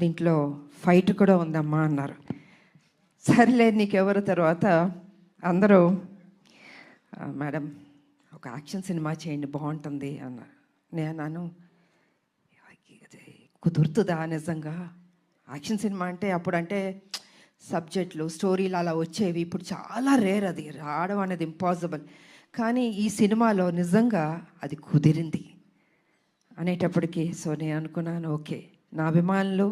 దీంట్లో ఫైట్ కూడా ఉందమ్మా అన్నారు. సర్లే నీకెవరు తర్వాత? అందరూ మేడం ఒక యాక్షన్ సినిమా చేయండి బాగుంటుంది అన్నారు. నేను అన్నాను కుదురుతుందా నిజంగా? యాక్షన్ సినిమా అంటే అప్పుడంటే సబ్జెక్టులు స్టోరీలు అలా వచ్చేవి. ఇప్పుడు చాలా రేర్ అది రావడం అనేది ఇంపాసిబుల్. కానీ ఈ సినిమాలో నిజంగా అది కుదిరింది అనేటప్పటికీ సో నేను అనుకున్నాను ఓకే. నా అభిమానులు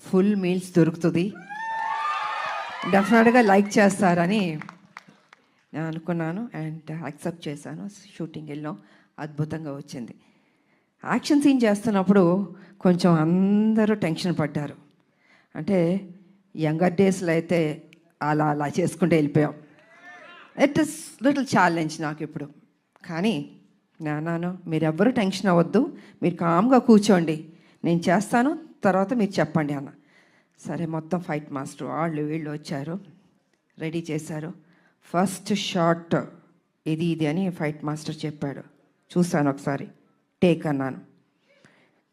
ఫుల్ మీల్స్ దొరుకుతుంది. డెఫినెట్గా లైక్ చేస్తారని నేను అనుకున్నాను అండ్ యాక్సెప్ట్ చేశాను. షూటింగ్ వెళ్ళాం అద్భుతంగా వచ్చింది. యాక్షన్ సీన్ చేస్తున్నప్పుడు కొంచెం అందరూ టెన్షన్ పడ్డారు. అంటే యంగర్ డేస్లో అయితే అలా అలా చేసుకుంటూ వెళ్ళిపోయాం. ఇట్ ఇస్ లిటిల్ ఛాలెంజ్ నాకు ఇప్పుడు. కానీ నాన్నాను మీరెవ్వరూ టెన్షన్ అవ్వద్దు. మీరు కామ్గా కూర్చోండి. నేను చేస్తాను తర్వాత మీరు చెప్పండి అన్న. సరే మొత్తం ఫైట్ మాస్టర్ వాళ్ళు వీళ్ళు వచ్చారు. రెడీ చేశారు. ఫస్ట్ షాట్ ఇది ఇది అని ఫైట్ మాస్టర్ చెప్పాడు. చూశాను ఒకసారి. టేక్ అన్నాను.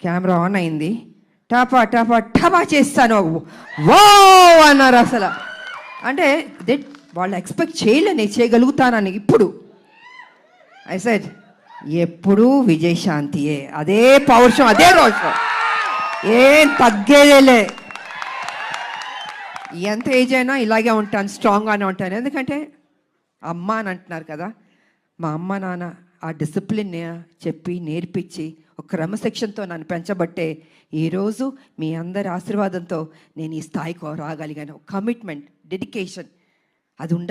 కెమెరా ఆన్ అయింది. టాపా టాపా టాపా చేస్తాను. వో అన్నారు అసలు. అంటే దే వాళ్ళు ఎక్స్పెక్ట్ చేయలే నేను చేయగలుగుతానని ఇప్పుడు. ఐ సెడ్ ఎప్పుడూ విజయశాంతియే. అదే పౌరుషం అదే రోషం ఏం తగ్గేదేలే. ఎంత ఏజ్ అయినా ఇలాగే ఉంటాను స్ట్రాంగ్గానే ఉంటాను. ఎందుకంటే అమ్మ అని అంటున్నారు కదా మా అమ్మ నాన్న ఆ డిసిప్లిన్ చెప్పి నేర్పించి ఒక క్రమశిక్షణతో నన్ను పెంచబట్టే ఈరోజు మీ అందరి ఆశీర్వాదంతో నేను ఈ స్థాయికి రాగలిగాను. కమిట్మెంట్ డెడికేషన్ అది ఉండ